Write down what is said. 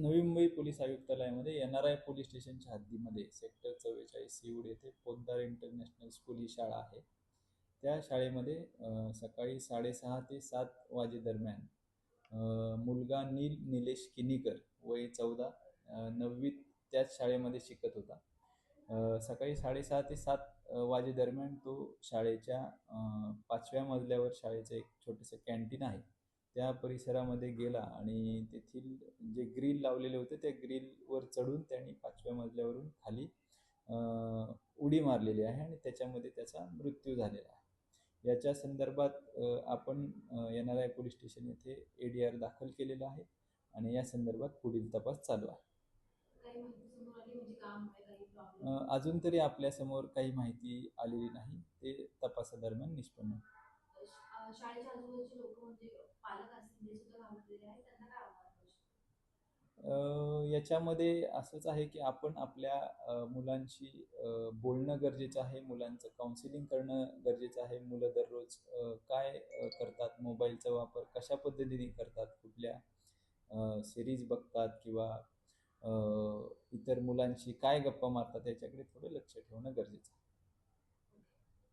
नवी मुंबई पोलीस आयुक्तालयामध्ये N R I police स्टेशनच्या हद्दीमध्ये सेक्टर चव्वेचाळीस सीवड येथे पोद्दार इंटरनॅशनल स्कूल ही शाळा आहे. त्या शाळेमध्ये सकाळी साडेसहा ते सात वाजेदरम्यान मुलगा नील निलेश किनीकर वय चौदा नववीत त्याच शाळेमध्ये शिकत होता. सकाळी साडेसहा ते सात वाजेदरम्यान तो शाळेच्या पाचव्या मजल्यावर शाळेचं एक छोटंसं कॅन्टीन आहे. त्या परिसरामध्ये गेला आणि तेथील जे ग्रिल लावलेले होते त्या ग्रिलवर चढून त्यांनी पाचव्या मजल्यावरून खाली उडी मारलेली आहे आणि त्याच्यामध्ये त्याचा मृत्यू झालेला आहे. याच्या संदर्भात आपण N R I police station येथे ए डी आर दाखल केलेला आहे आणि या संदर्भात पुढील तपास चालू आहे. म्हणजे अजून तरी आपल्यासमोर काही माहिती आलेली नाही. ते तपासादरम्यान निष्पन्न होईल. शाळेच्या आजूबाजूचे लोक म्हणजे पालक असतील ते सुद्धा घाबरलेले आहेत त्यांना काय आव्हान करू शकतो? अ, याच्यामध्ये असंच आहे की आपण आपल्या अ, मुलांशी अ, बोलणं गरजेचं आहे मुलांचं काउन्सिलिंग करणं गरजेचं आहे. मुलं दररोज अ, काय अ, करतात? मोबाईलचा वापर कशा पद्धतीने करतात? कुठल्या सिरीज बघतात किंवा अ, इतर मुलांशी काय गप्पा मारतात? याच्याकडे थोडं लक्ष ठेवणं गरजेचं आहे.